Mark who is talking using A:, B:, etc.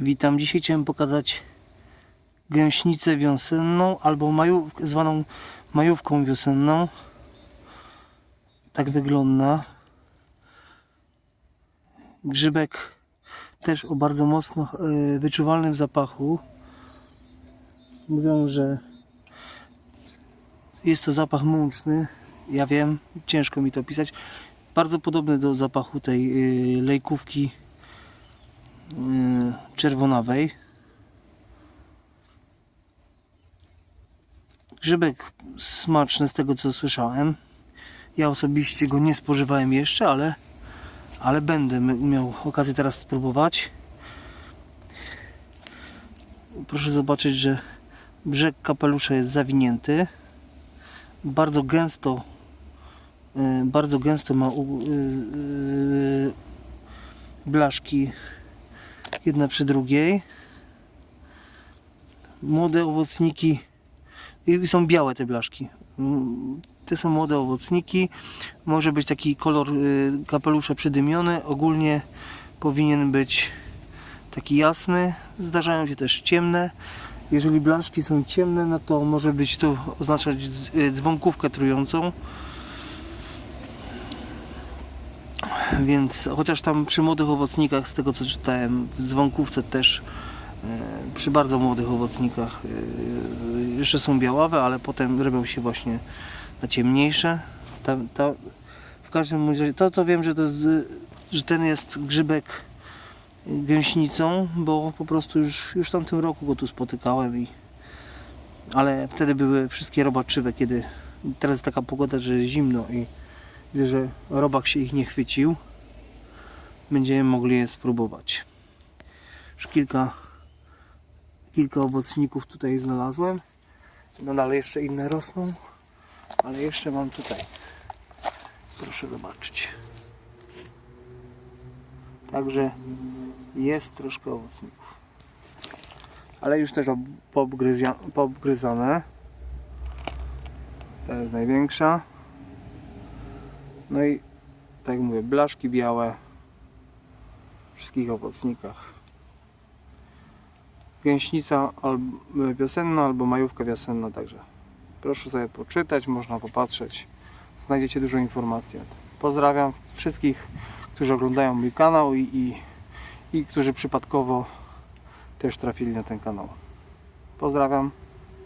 A: Witam. Dzisiaj chciałem pokazać gęśnicę wiosenną albo majów, zwaną majówką wiosenną. Tak wygląda. Grzybek też o bardzo mocno e, wyczuwalnym zapachu. Mówią, że jest to zapach mączny. Ja wiem, ciężko mi to opisać. Bardzo podobny do zapachu tej e, lejkówki czerwonawej. Grzybek smaczny z tego co słyszałem. Ja osobiście go nie spożywałem jeszcze, ale, ale będę miał okazję teraz spróbować. Proszę zobaczyć, że brzeg kapelusza jest zawinięty. Bardzo gęsto y, bardzo gęsto ma y, y, blaszki jedna przy drugiej. Młode owocniki i są białe te blaszki. Mm, Te są młode owocniki. Może być taki kolor y, kapelusza przydymiony. Ogólnie powinien być taki jasny. Zdarzają się też ciemne. Jeżeli blaszki są ciemne, no to może być to oznaczać y, dzwonkówkę trującą. Więc chociaż tam przy młodych owocnikach, z tego co czytałem, w dzwonkówce też, e, przy bardzo młodych owocnikach e, jeszcze są białawe, ale potem robią się właśnie na ciemniejsze. W każdym razie, to to wiem, że, to jest, że ten jest grzybek gęśnicą, bo po prostu już, już tamtym roku go tu spotykałem i ale wtedy były wszystkie robaczywe, kiedy teraz jest taka pogoda, że jest zimno i Widzę, że robak się ich nie chwycił. Będziemy mogli je spróbować. Już kilka, kilka owocników tutaj znalazłem. No dalej jeszcze inne rosną, ale jeszcze mam tutaj. Proszę zobaczyć. Także jest troszkę owocników. Ale już też poobgryzane. Ta jest największa. No i tak jak mówię, blaszki białe w wszystkich owocnikach. Gęśnica albo wiosenna albo majówka wiosenna także. Proszę sobie poczytać, można popatrzeć. Znajdziecie dużo informacji. Pozdrawiam wszystkich, którzy oglądają mój kanał i, i, i którzy przypadkowo też trafili na ten kanał. Pozdrawiam.